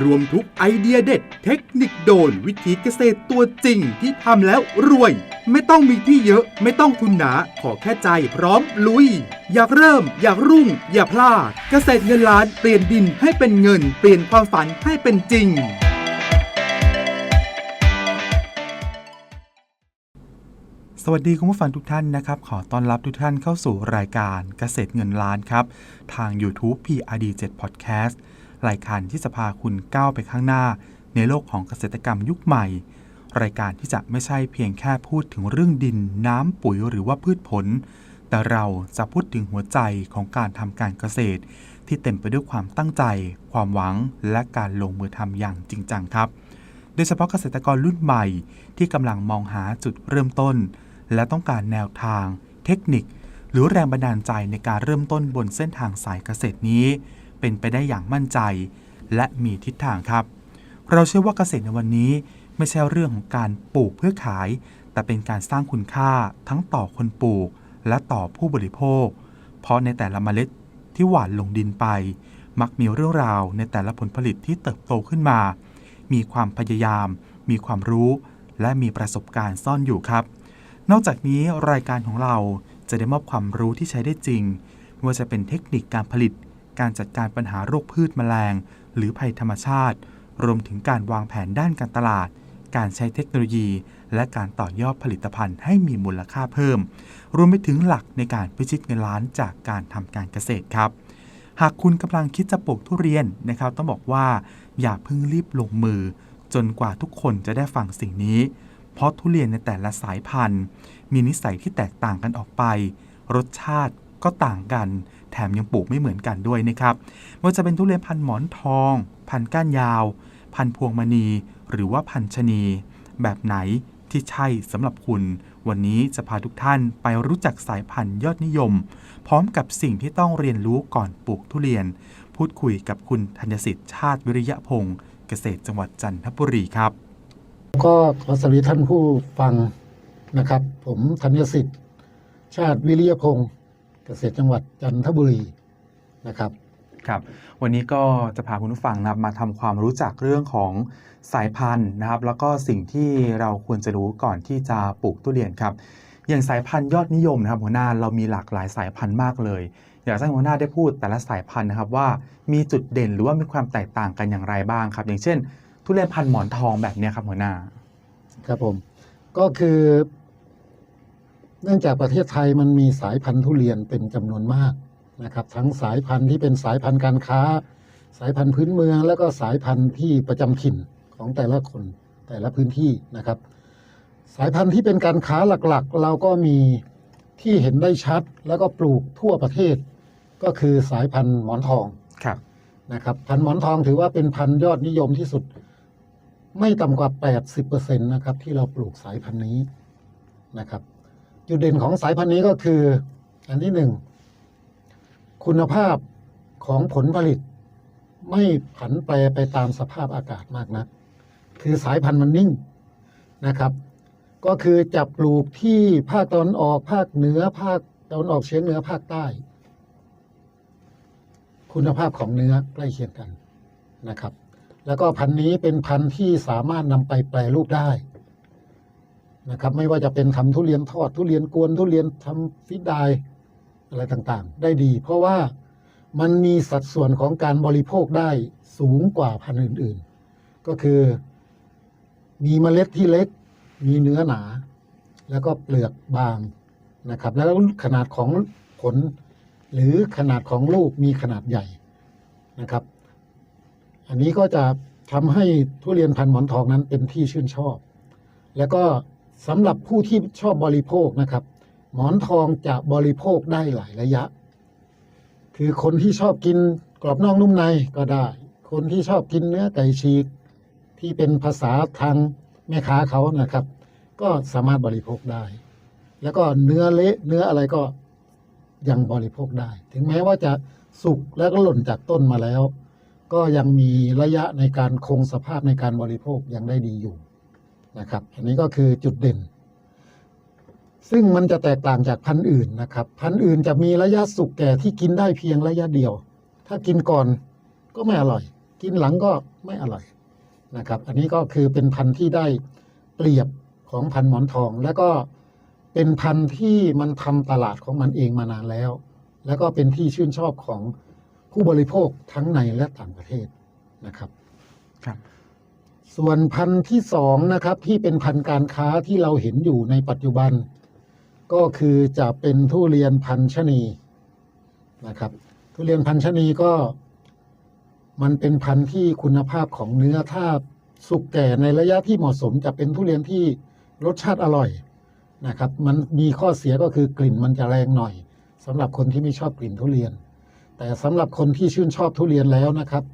รวมทุกไอเดียเด็ด เทคนิคโดนวิธีเกษตรตัวจริงที่ทำแล้วรวย ไม่ต้องมีที่เยอะไม่ต้องทุนหนา ขอแค่ใจพร้อมลุย อยากเริ่ม อยากรุ่ง อย่าพลาด เกษตรเงินล้านเปลี่ยนดินให้เป็นเงิน เปลี่ยนความฝันให้เป็นจริง สวัสดีคุณผู้ฟังทุกท่านนะครับ ขอต้อนรับทุกท่านเข้าสู่รายการเกษตรเงินล้านครับ ทาง YouTube PRD 7 Podcast รายการที่จะพาคุณก้าวไปข้างหน้า ในโลกของเกษตรกรรมยุคใหม่ รายการที่จะไม่ใช่เพียงแค่พูดถึงเรื่องดิน น้ำปุ๋ยหรือว่าพืชผล แต่เราจะพูดถึงหัวใจของการทำการเกษตร ที่เต็มไปด้วยความตั้งใจ ความหวัง และการลงมือทำอย่างจริงจังครับ โดยเฉพาะเกษตรกรรุ่นใหม่ ที่กำลังมองหาจุดเริ่มต้น และต้องการแนวทาง เทคนิค หรือแรงบันดาลใจในการเริ่มต้นบนเส้นทางสายเกษตรนี้ เป็นไปได้อย่างมั่นใจ และมีทิศทางครับ เราเชื่อว่าเกษตรในวันนี้ไม่ใช่เรื่องของการปลูกเพื่อขาย แต่เป็นการสร้างคุณค่าทั้งต่อคนปลูก และต่อผู้บริโภค เพราะในแต่ละเมล็ดที่หว่านลงดินไป มักมีเรื่องราวในแต่ละผลผลิตที่เติบโตขึ้นมา มีความพยายาม มีความรู้ และมีประสบการณ์ซ่อนอยู่ครับ นอกจากนี้รายการของเราจะได้มอบความรู้ที่ใช้ได้จริงไม่ว่าจะเป็นเทคนิคการผลิต การจัดการปัญหาโรคพืชแมลง หรือภัยธรรมชาติ รวมถึงการวางแผนด้านการตลาด การใช้เทคโนโลยี และการต่อยอดผลิตภัณฑ์ให้มีมูลค่าเพิ่ม รวมไปถึงหลักในการพิชิตเงินล้านจากการทำการเกษตรครับ หากคุณกำลังคิดจะปลูกทุเรียนนะครับ ต้องบอกว่าอย่าเพิ่งรีบลงมือ จนกว่าทุกคนจะได้ฟังสิ่งนี้ เพราะทุเรียนในแต่ละสายพันธุ์ มีนิสัยที่แตกต่างกันออกไป รสชาติก็ต่างกัน แถมยังปลูกไม่เหมือนกันด้วยนะครับไม่ว่าจะเป็นทุเรียนพันธุ์หมอนทอง พันธุ์ก้านยาว พันธุ์พวงมณี หรือว่าพันธุ์ชะนี แบบไหนที่ใช่สำหรับคุณ วันนี้จะพาทุกท่านไปรู้จักสายพันธุ์ยอดนิยม พร้อมกับสิ่งที่ต้องเรียนรู้ก่อนปลูกทุเรียน พูดคุยกับคุณธัญสิทธิ์ชาติวิริยะพงศ์เกษตรจังหวัดจันทบุรีครับ ก็ขอสวัสดีท่านผู้ฟังนะครับ ผมธัญสิทธิ์ชาติวิริยพงศ์ เกษตรจังหวัดจันทบุรีนะครับครับวันนี้ก็จะพาคุณผู้ฟังนะครับมาทำความรู้จักเรื่องของสายพันธุ์นะครับ แล้วก็สิ่งที่เราควรจะรู้ก่อนที่จะปลูกทุเรียนครับอย่างสายพันธุ์ยอดนิยมนะครับหัวหน้าเรามีหลากหลายสายพันธุ์มากเลยอยากให้หัวหน้าได้พูดแต่ละสายพันธุ์นะครับว่ามีจุดเด่นหรือว่ามีความแตกต่างกันอย่างไรบ้างครับ อย่างเช่น ทุเรียนพันธุ์หมอนทองแบบเนี้ยครับหัวหน้าครับผมก็คือ เนื่องจากประเทศไทยมันมีสายพันธุ์ทุเรียนเป็นจำนวนมากนะครับ ทั้งสายพันธุ์ที่เป็นสายพันธุ์การค้า สายพันธุ์พื้นเมือง แล้วก็สายพันธุ์ที่ประจำถิ่นของแต่ละคนแต่ละพื้นที่นะครับ สายพันธุ์ที่เป็นการค้าหลักๆ เราก็มีที่เห็นได้ชัด แล้วก็ปลูกทั่วประเทศ ก็คือสายพันธุ์หมอนทองครับนะครับพันธุ์หมอนทองถือว่าเป็นพันธุ์ยอดนิยมที่สุด ไม่ต่ำกว่า 80%นะครับที่เราปลูกสายพันธุ์นี้นะครับ จุดเด่นของสายพันธุ์นี้ก็คือ อันที่หนึ่งคุณภาพของผลผลิต ไม่ผันแปรไปตามสภาพอากาศมากนัก คือสายพันธุ์มันนิ่งนะครับ ก็คือจะปลูกที่ภาคตะวันออกภาคเหนือภาคตะวันออกเฉียงเหนือภาคใต้ คุณภาพของเนื้อใกล้เคียงกันนะครับ แล้วก็พันธุ์นี้เป็นพันธุ์ที่สามารถนำไปแปรรูปได้ นะครับ ไม่ว่าจะเป็นทำทุเรียนทอดทุเรียนกวนทุเรียนทำฟิตไดร์อะไรต่างๆ ได้ดี เพราะว่ามันมีสัดส่วนของการบริโภคได้สูงกว่าพันธุ์อื่น ๆ ก็คือมีเมล็ดที่เล็ก มีเนื้อหนา แล้วก็เปลือกบางนะครับ แล้วขนาดของผลหรือขนาดของลูกมีขนาดใหญ่นะครับ อันนี้ก็จะทำให้ทุเรียนพันธุ์หมอนทองนั้นเป็นที่ชื่นชอบ แล้วก็ สำหรับผู้ที่ชอบบริโภคนะครับ หมอนทองจะบริโภคได้หลายระยะ คือคนที่ชอบกินกรอบนอกนุ่มในก็ได้ คนที่ชอบกินเนื้อไก่ฉีก ที่เป็นภาษาทางแม่ค้าเขานะครับ ก็สามารถบริโภคได้ แล้วก็เนื้อเละเนื้ออะไรก็ยังบริโภคได้ ถึงแม้ว่าจะสุกแล้วก็หล่นจากต้นมาแล้ว ก็ยังมีระยะในการคงสภาพในการบริโภคยังได้ดีอยู่ นะครับ อันนี้ก็คือจุดเด่น ซึ่งมันจะแตกต่างจากพันธุ์อื่นนะครับ พันธุ์อื่นจะมีระยะสุกแก่ที่กินได้เพียงระยะเดียว ถ้ากินก่อนก็ไม่อร่อย กินหลังก็ไม่อร่อยนะครับ อันนี้ก็คือเป็นพันธุ์ที่ได้เปรียบของพันธุ์หมอนทอง แล้วก็เป็นพันธุ์ที่มันทำตลาดของมันเองมานานแล้ว แล้วก็เป็นที่ชื่นชอบของผู้บริโภคทั้งในและต่างประเทศนะครับ ครับ ส่วนพันธุ์ที่สองนะครับที่เป็นพันธุ์การค้าที่เราเห็นอยู่ในปัจจุบัน ก็คือจะเป็นทุเรียนพันธุ์ชนีนะครับ ทุเรียนพันธุ์ชนีก็ มันเป็นพันธุ์ที่คุณภาพของเนื้อถ้าสุกแก่ในระยะที่เหมาะสมจะเป็นทุเรียนที่รสชาติอร่อยนะครับ มันมีข้อเสียก็คือกลิ่นมันจะแรงหน่อยสำหรับคนที่ไม่ชอบกลิ่นทุเรียน แต่สำหรับคนที่ชื่นชอบทุเรียนแล้วนะครับ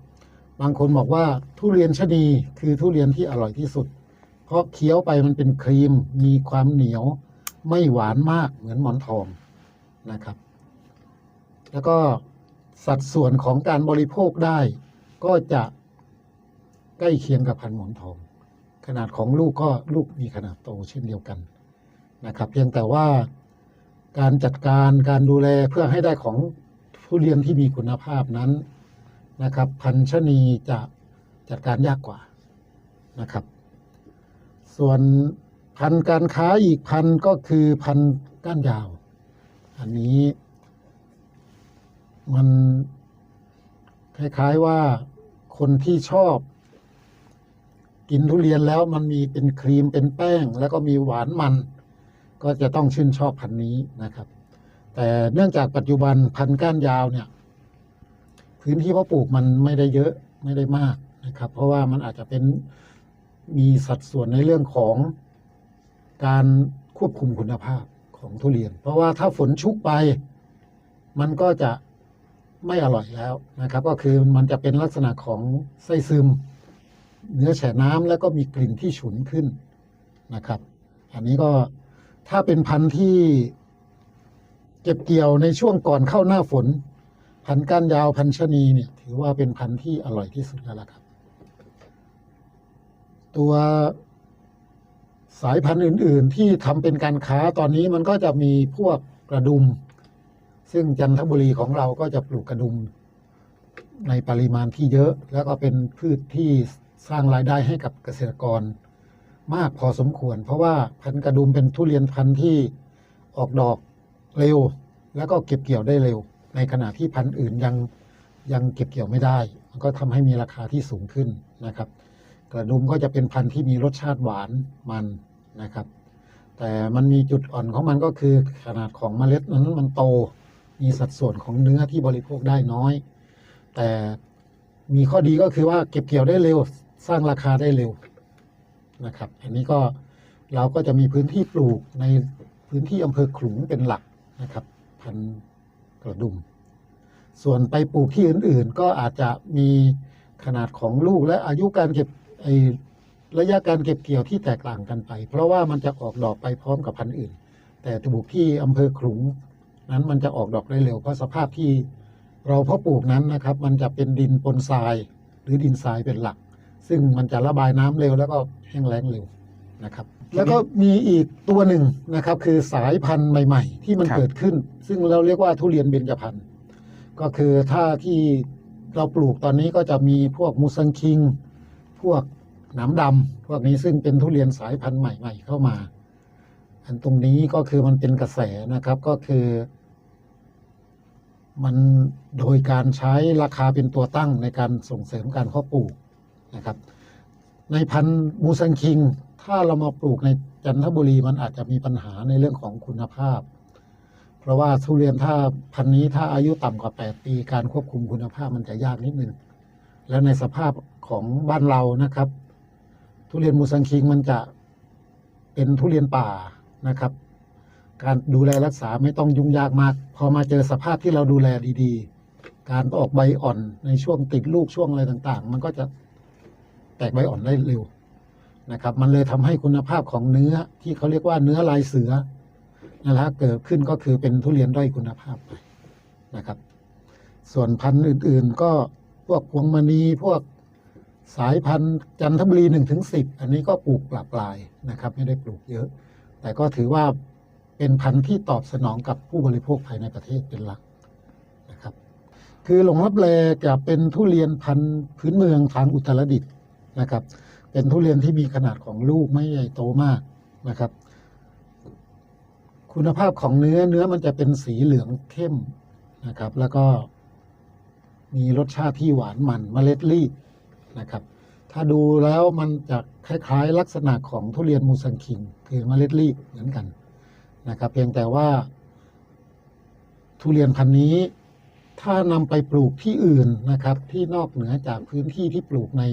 บางคนบอกว่าทุเรียนชะนีคือทุเรียนที่อร่อยที่สุด เพราะเคี้ยวไปมันเป็นครีมมีความเหนียวไม่หวานมากเหมือนหมอนทองนะครับ แล้วก็สัดส่วนของการบริโภคได้ ก็จะใกล้เคียงกับพันหมอนทอง ขนาดของลูกก็ลูกมีขนาดโตเช่นเดียวกันนะครับ เพียงแต่ว่าการจัดการการดูแลเพื่อให้ได้ของทุเรียนที่มีคุณภาพนั้น นะครับพันชนีจะจัดการยากกว่านะครับ ส่วนพันการค้าอีกพันก็คือพันก้านยาว อันนี้ มันคล้ายๆว่าคนที่ชอบ กินทุเรียนแล้วมันมีเป็นครีมเป็นแป้ง แล้วก็มีหวานมัน ก็จะต้องชื่นชอบพันนี้นะครับ แต่เนื่องจากปัจจุบันพันก้านยาวเนี่ย พื้นที่เพาะปลูกมันไม่ได้เยอะไม่ได้มากนะครับ เพราะว่ามันอาจจะเป็นมีสัดส่วนในเรื่องของการควบคุมคุณภาพของทุเรียน เพราะว่าถ้าฝนชุกไป มันก็จะไม่อร่อยแล้วนะครับ ก็คือมันจะเป็นลักษณะของไส้ซึม เนื้อแฉะน้ำแล้วก็มีกลิ่นที่ฉุนขึ้นนะครับ อันนี้ก็ถ้าเป็นพันธุ์ที่เก็บเกี่ยวในช่วงก่อนเข้าหน้าฝน พันก้านยาวพันชะนีเนี่ย ถือว่าเป็นพันที่อร่อยที่สุดแล้วล่ะครับ ตัวสายพันธุ์อื่น ๆ ที่ทำเป็นการค้าตอนนี้มันก็จะมีพวกกระดุม ซึ่งจันทบุรีของเราก็จะปลูกกระดุม ในปริมาณที่เยอะ แล้วก็เป็นพืชที่สร้างรายได้ให้กับเกษตรกร มากพอสมควร เพราะว่าพันธุ์กระดุมเป็นทุเรียนพันธุ์ที่ออกดอกเร็ว แล้วก็เก็บเกี่ยวได้เร็ว ในขณะที่พันธุ์อื่นยังยังเก็บเกี่ยวไม่ได้ มันก็ทำให้มีราคาที่สูงขึ้นนะครับ กระดุมก็จะเป็นพันธุ์ที่มีรสชาติหวานมันนะครับ แต่มันมีจุดอ่อนของมันก็คือขนาดของเมล็ดนั้นมันโต มีสัดส่วนของเนื้อที่บริโภคได้น้อย แต่มีข้อดีก็คือว่าเก็บเกี่ยวได้เร็วสร้างราคาได้เร็วนะครับ อันนี้ก็เราก็จะมีพื้นที่ปลูกในพื้นที่อำเภอขลุงเป็นหลักนะครับ พันธุ์ ระดุม ส่วนไปปลูกที่อื่น ๆ ก็อาจจะมีขนาดของลูกและอายุการเก็บระยะการเก็บเกี่ยวที่แตกต่างกันไป เพราะว่ามันจะออกดอกไปพร้อมกับพันธุ์อื่น แต่ปลูกที่อำเภอขลุงนั้นมันจะออกดอกได้เร็วเพราะสภาพที่เราเพาะปลูกนั้นนะครับ มันจะเป็นดินปนทรายหรือดินทรายเป็นหลัก ซึ่งมันจะระบายน้ำเร็วแล้วก็แห้งแล้งเร็วนะครับ แล้วก็มีอีกตัวหนึ่งนะครับ คือสายพันธุ์ใหม่ ๆ ที่มันครับ เกิดขึ้น ซึ่งเราเรียกว่าทุเรียนเบญจพรรณก็คือถ้าที่เราปลูกตอนนี้ก็จะมีพวกมูซังคิง พวกหนามดำพวกนี้ซึ่งเป็นทุเรียนสายพันธุ์ใหม่ ๆ เข้ามา อันตรงนี้ก็คือมันเป็นกระแสนะครับก็คือ มันโดยการใช้ราคาเป็นตัวตั้งในการส่งเสริมการเพาะปลูกนะครับ ในพันธุ์มูซังคิง ถ้าเรามาปลูกในจันทบุรีมันอาจจะมีปัญหาในเรื่องของคุณภาพ เพราะว่าทุเรียนถ้าพันธุ์นี้ถ้าอายุต่ำกว่า 8 ปีการควบคุมคุณภาพมันจะยากนิดนึง แล้วในสภาพของบ้านเรานะครับ ทุเรียนมูซังคิงมันจะเป็นทุเรียนป่านะครับ การดูแลรักษาไม่ต้องยุ่งยากมาก พอมาเจอสภาพที่เราดูแลดีๆ การออกใบอ่อนในช่วงติดลูกช่วงอะไรต่างๆ มันก็จะ แตกใบอ่อนได้เร็วนะครับ มันเลยทำให้คุณภาพของเนื้อที่เขาเรียกว่าเนื้อลายเสือนะฮะเกิดขึ้นก็คือเป็นทุเรียนด้อยคุณภาพไปนะครับ ส่วนพันธุ์อื่น ๆ ก็พวกพวงมณีพวกสายพันธุ์จันทบุรีหนึ่งถึงสิบอันนี้ก็ปลูกปลาปลายนะครับ ไม่ได้ปลูกเยอะ แต่ก็ถือว่าเป็นพันธุ์ที่ตอบสนองกับผู้บริโภคภายในประเทศเป็นหลักนะครับ คือหลงรับแลจะเป็นทุเรียนพันธุ์พื้นเมืองทางอุตรดิตถ์ นะครับ เป็นทุเรียนที่มีขนาดของลูกไม่ใหญ่โตมากนะครับ คุณภาพของเนื้อเนื้อมันจะเป็นสีเหลืองเข้มนะครับ แล้วก็มีรสชาติที่หวานมันเมล็ดรีบนะครับ ถ้าดูแล้วมันจะคล้ายๆ ลักษณะของทุเรียนมูซังคิง คือเมล็ดรีบเหมือนกันนะครับ เพียงแต่ว่าทุเรียนพันธุ์นี้ถ้านำไปปลูกที่อื่นนะครับ ที่นอกเหนือจากพื้นที่ที่ปลูกใน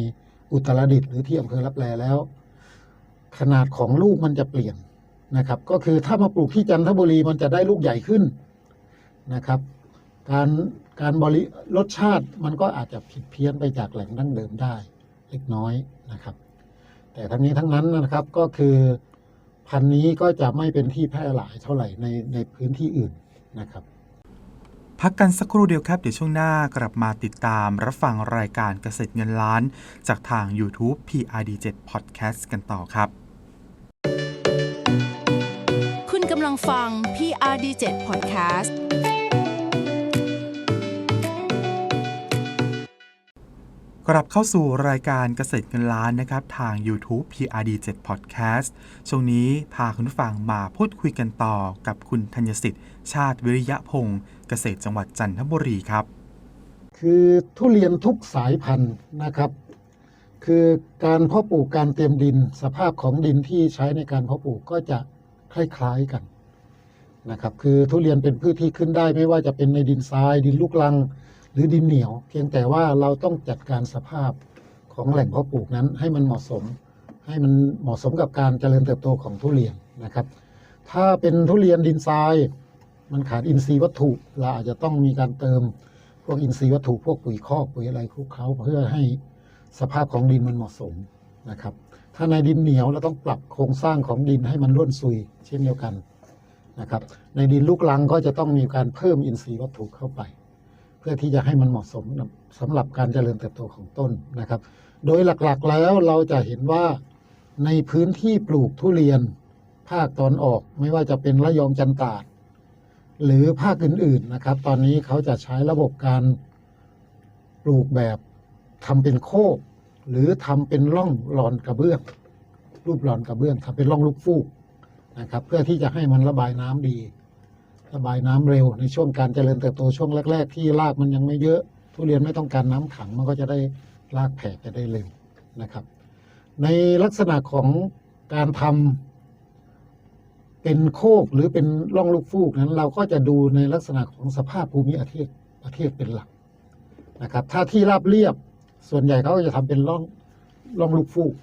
อุตรดิตถ์หรือที่อำเภอรับแลแล้ว ขนาดของลูกมันจะเปลี่ยนนะครับ ก็คือถ้ามาปลูกที่จันทบุรีมันจะได้ลูกใหญ่ขึ้นนะครับ การการบริรสชาติมันก็อาจจะผิดเพี้ยนไปจากแหล่งดั้งเดิมได้เล็กน้อยนะครับ แต่ทั้งนี้ทั้งนั้นนะครับก็คือพันธุ์นี้ก็จะไม่เป็นที่แพร่หลายเท่าไหร่ในในพื้นที่อื่นนะครับ พักกันสักครู่เดียวครับ เดี๋ยวช่วงหน้ากลับมาติดตามรับฟังรายการเกษตรเงินล้าน จากทาง YouTube PRD7 Podcast กันต่อครับ คุณกำลังฟัง PRD7 Podcast กลับเข้าสู่รายการเกษตรเงินล้านนะครับ ทาง YouTube PRD7 Podcast ช่วงนี้พาคุณผู้ฟังมาพูดคุยกันต่อกับคุณธัญสิทธิ์ ชาติวิริยะพงศ์เกษตรจังหวัดจันทบุรีครับ คือทุเรียนทุกสายพันธุ์นะครับ คือการเพาะปลูกการเตรียมดิน สภาพของดินที่ใช้ในการเพาะปลูกก็จะคล้ายๆกันนะครับ คือทุเรียนเป็นพืชที่ขึ้นได้ไม่ว่าจะเป็นในดินทรายดินลูกรัง หรือดินเหนียว เพียงแต่ว่าเราต้องจัดการสภาพของแหล่งเพาะปลูกนั้นให้มันเหมาะสม ให้มันเหมาะสมกับการเจริญเติบโตของทุเรียนนะครับ ถ้าเป็นทุเรียนดินทรายมันขาดอินทรีย์วัตถุเราอาจจะต้องมีการเติมพวกอินทรีย์วัตถุพวกปุ๋ยคอกปุ๋ยอะไรคลุกเคล้าเพื่อให้สภาพของดินมันเหมาะสมนะครับ ถ้าในดินเหนียวเราต้องปรับโครงสร้างของดินให้มันร่วนซุย เช่นเดียวกันนะครับ ในดินลูกรังก็จะต้องมีการเพิ่มอินทรีย์วัตถุเข้าไป พื่อที่จะให้มันเหมาะสมสำหรับการเจริญเติบโตของต้นนะครับ โดยหลักๆแล้วเราจะเห็นว่าในพื้นที่ปลูกทุเรียนภาคตอนออกไม่ว่าจะเป็นระยองจันตาดหรือภาคอื่นๆนะครับ ตอนนี้เขาจะใช้ระบบการปลูกแบบทำเป็นโคก หรือทำเป็นร่องหลอนกระเบื้อง รูปหลอนกระเบื้องทำเป็นร่องลูกฟูกนะครับ เพื่อที่จะให้มันระบายน้ำดี ระบายน้ำเร็วในช่วงการเจริญเติบโตช่วงแรก ๆ ที่รากมันยังไม่เยอะ ทุเรียนไม่ต้องการน้ำขังมันก็จะได้รากแผ่ไปได้เร็วนะครับ ในลักษณะของการทำเป็นโคกหรือเป็นร่องลูกฟูกนั้น เราก็จะดูในลักษณะของสภาพภูมิประเทศประเทศเป็นหลักนะครับ ถ้าที่ราบเรียบส่วนใหญ่เขาก็จะทำเป็นร่องร่องลูกฟูก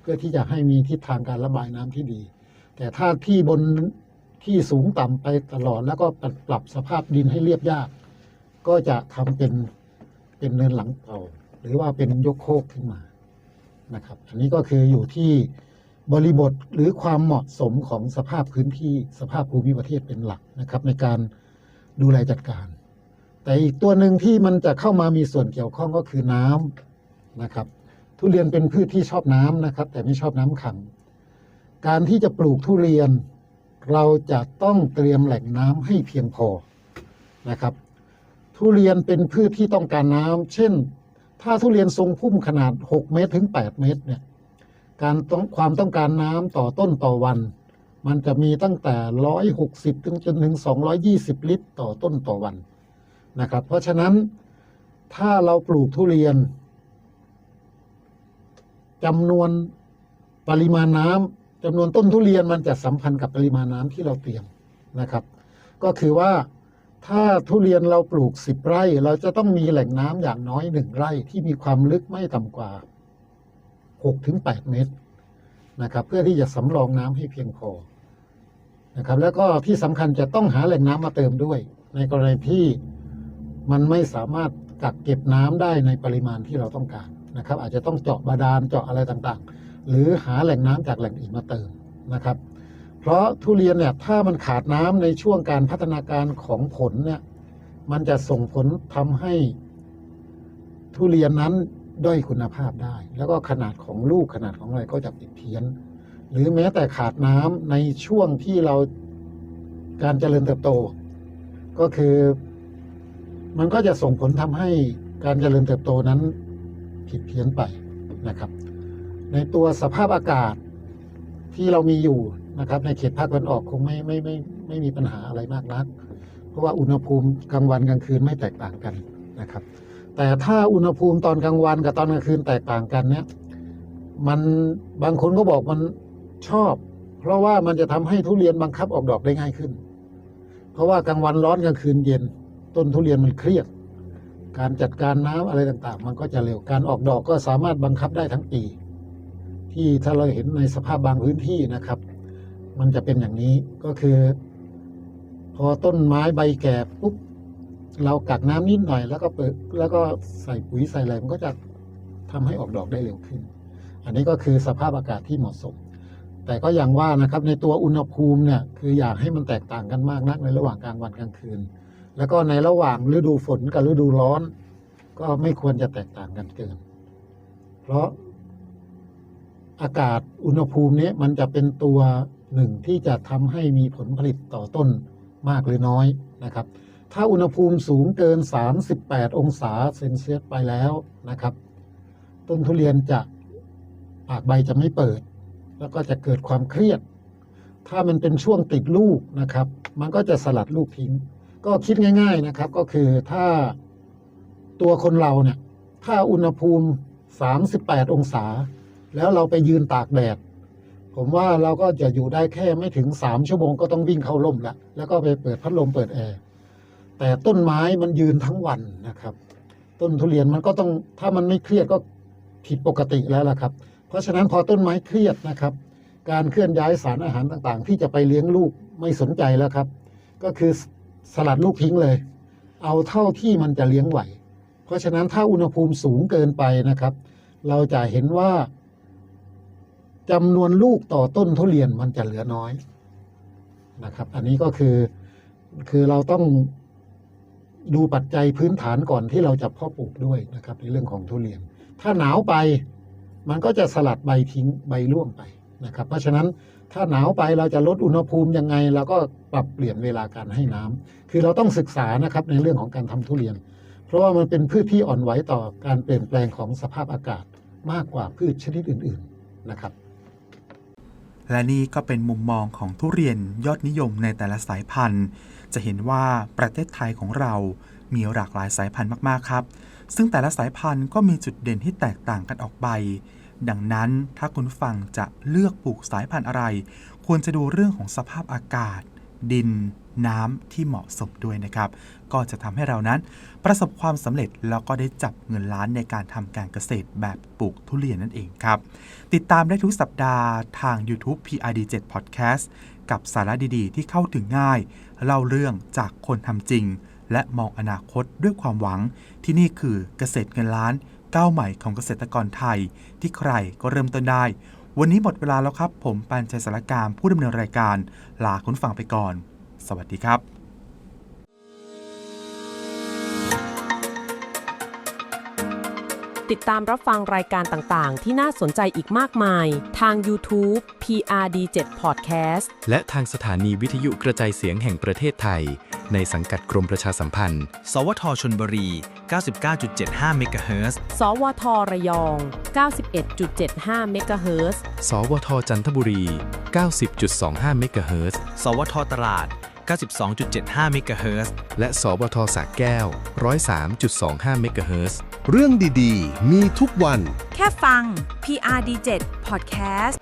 เพื่อที่จะให้มีทิศทางการระบายน้ำที่ดี แต่ถ้าที่บน ที่สูงต่ำไปตลอด แล้วก็ปรับสภาพดินให้เรียบยาก ก็จะทำเป็นเป็นเนินหลังเต่าหรือว่าเป็นยกโคกขึ้นมานะครับ อันนี้ก็คืออยู่ที่บริบทหรือความเหมาะสมของสภาพพื้นที่สภาพภูมิประเทศเป็นหลักนะครับ ในการดูแลจัดการ แต่อีกตัวหนึ่งที่มันจะเข้ามามีส่วนเกี่ยวข้องก็คือน้ำนะครับ ทุเรียนเป็นพืชที่ชอบน้ำนะครับ แต่ไม่ชอบน้ำขัง การที่จะปลูกทุเรียน เราจะต้องเตรียมแหล่งน้ำให้เพียงพอนะครับ ทุเรียนเป็นพืชที่ต้องการน้ำเช่น ถ้าทุเรียนทรงพุ่มขนาด 6 เมตรถึง 8 เมตรเนี่ยการต้องความต้องการน้ำต่อต้นต่อวัน มันจะมีตั้งแต่ 160ถึงจนถึง 220 ลิตร ต่อต้นต่อวันนะครับ เพราะฉะนั้นถ้าเราปลูกทุเรียนจำนวนปริมาณน้ำ จำนวนต้นทุเรียนมันจะสัมพันธ์กับปริมาณน้ำที่เราเตรียมนะครับ ก็คือว่าถ้าทุเรียนเราปลูก 10 ไร่ เราจะต้องมีแหล่งน้ำอย่างน้อยหนึ่งไร่ที่มีความลึกไม่ต่ำกว่า6ถึง8เมตรนะครับ เพื่อที่จะสำรองน้ำให้เพียงพอนะครับ แล้วก็ที่สำคัญจะต้องหาแหล่งน้ำมาเติมด้วย ในกรณีที่มันไม่สามารถกักเก็บน้ำได้ในปริมาณที่เราต้องการนะครับ อาจจะต้องเจาะบาดาลเจาะอะไรต่างๆ หรือหาแหล่งน้ำจากแหล่งอื่นมาเติมนะครับ เพราะทุเรียนเนี่ยถ้ามันขาดน้ำในช่วงการพัฒนาการของผลเนี่ยมันจะส่งผลทำให้ทุเรียนนั้นด้อยคุณภาพได้ แล้วก็ขนาดของลูกขนาดของอะไรก็จะผิดเพี้ยน หรือแม้แต่ขาดน้ำในช่วงที่เราการเจริญเติบโต ก็คือมันก็จะส่งผลทำให้การเจริญเติบโตนั้นผิดเพี้ยนไปนะครับ ในตัวสภาพอากาศที่เรามีอยู่นะครับ ในเขตภาคตะวันออกคงไม่ไม่ไม่ไม่มีปัญหาอะไรมากนัก เพราะว่าอุณหภูมิกลางวันกลางคืนไม่แตกต่างกันนะครับ แต่ถ้าอุณหภูมิตอนกลางวันกับตอนกลางคืนแตกต่างกันเนี่ยมันบางคนก็บอกมันชอบ เพราะว่ามันจะทำให้ทุเรียนบังคับออกดอกได้ง่ายขึ้น เพราะว่ากลางวันร้อนกลางคืนเย็น ต้นทุเรียนมันเครียด การจัดการน้ำอะไรต่างๆ มันก็จะเร็วการออกดอกก็สามารถบังคับได้ทั้งปี ที่ถ้าเราเห็นในสภาพบางพื้นที่นะครับ มันจะเป็นอย่างนี้ก็คือ พอต้นไม้ใบแก่ปุ๊บเรากักน้ำนิดหน่อย แล้วก็เปิดแล้วก็ใส่ปุ๋ยใส่อะไรมันก็จะทำให้ออกดอกได้เร็วขึ้น อันนี้ก็คือสภาพอากาศที่เหมาะสม แต่ก็อย่างว่านะครับในตัวอุณหภูมิเนี่ยคืออยากให้มันแตกต่างกันมากนักในระหว่างกลางวันกลางคืน แล้วก็ในระหว่างฤดูฝนกับฤดูร้อน ก็ไม่ควรจะแตกต่างกันเกิน เพราะ อากาศอุณหภูมินี้มันจะเป็นตัวหนึ่งที่จะทำให้มีผลผลิตต่อต้นมากหรือน้อยนะครับ ถ้าอุณหภูมิสูงเกิน 38 องศาเซนเซียสไปแล้วนะครับ ต้นทุเรียนจะปากใบจะไม่เปิด แล้วก็จะเกิดความเครียด ถ้ามันเป็นช่วงติดลูกนะครับ มันก็จะสลัดลูกทิ้ง ก็คิดง่าย ๆนะครับ ก็คือถ้าตัวคนเราเนี่ย ถ้าอุณหภูมิ 38 องศา แล้วเราไปยืนตากแดด ผมว่าเราก็จะอยู่ได้แค่ไม่ถึง3ชั่วโมงก็ต้องวิ่งเข้าร่มล้วแล้วก็ไปเปิดพัดลมเปิดแอร์แต่ต้นไม้มันยืนทั้งวันนะครับ ต้นทุเรียนมันก็ต้องถ้ามันไม่เครียดก็ผิดปกติแล้วล่ะครับ เพราะฉะนั้นพอต้นไม้เครียดนะครับ การเคลื่อนย้ายสารอาหารต่างๆ ที่จะไปเลี้ยงลูกไม่สนใจแล้วครับ ก็คือสลัดลูกทิ้งเลย เอาเท่าที่มันจะเลี้ยงไหว เพราะฉะนั้นถ้าอุณหภูมิสูงเกินไปนะครับ เราจะเห็นว่า จำนวนลูกต่อต้นทุเรียนมันจะเหลือน้อยนะครับ อันนี้ก็คือคือเราต้องดูปัจจัยพื้นฐานก่อนที่เราจะเพาะปลูกด้วยนะครับ ในเรื่องของทุเรียน ถ้าหนาวไปมันก็จะสลัดใบทิ้งใบร่วงไปนะครับ เพราะฉะนั้นถ้าหนาวไปเราจะลดอุณหภูมิยังไงเราก็ปรับเปลี่ยนเวลาการให้น้ำคือเราต้องศึกษานะครับในเรื่องของการทำทุเรียน เพราะว่ามันเป็นพืชที่อ่อนไหวต่อการเปลี่ยนแปลงของสภาพอากาศมากกว่าพืชชนิดอื่น ๆนะครับ และนี่ก็เป็นมุมมองของทุเรียนยอดนิยมในแต่ละสายพันธุ์ จะเห็นว่าประเทศไทยของเรามีหลากหลายสายพันธุ์มากๆครับ ซึ่งแต่ละสายพันธุ์ก็มีจุดเด่นที่แตกต่างกันออกไป ดังนั้นถ้าคุณฟังจะเลือกปลูกสายพันธุ์อะไร ควรจะดูเรื่องของสภาพอากาศ ดิน น้ำที่เหมาะสมด้วยนะครับ ก็จะทำให้เรานั้นประสบความสำเร็จแล้วก็ได้จับเงินล้านในการทำการเกษตรแบบปลูกทุเรียนนั่นเองครับ ติดตามได้ทุกสัปดาห์ทาง YouTube PRD7 Podcast กับสาระดีๆ ที่เข้าถึงง่าย เล่าเรื่องจากคนทำจริง และมองอนาคตด้วยความหวัง ที่นี่คือเกษตรเงินล้านก้าวใหม่ของเกษตรกรไทย ที่ใครก็เริ่มต้นได้ วันนี้หมดเวลาแล้วครับ ผมปันชัยสารการผู้ดำเนินรายการ ลาคุณฟังไปก่อน สวัสดีครับติดตามรับฟังรายการต่างๆ ที่น่าสนใจอีกมากมาย ทาง YouTube PRD7 Podcast และทางสถานีวิทยุกระจายเสียงแห่งประเทศไทย ในสังกัดกรมประชาสัมพันธ์ สวทชนบุรี 99.75เมกะเฮิรตซ์สวทระยอง 91.75 MHz สวทจันทบุรี 90.25เมกะเฮิรตซ์สวทตราด 92.75 เมกะเฮิรตซ์ และสวทสระแก้ว 103.25 เมกะเฮิรตซ์ เรื่องดี ๆ มีทุกวัน แค่ฟัง PRD7 Podcast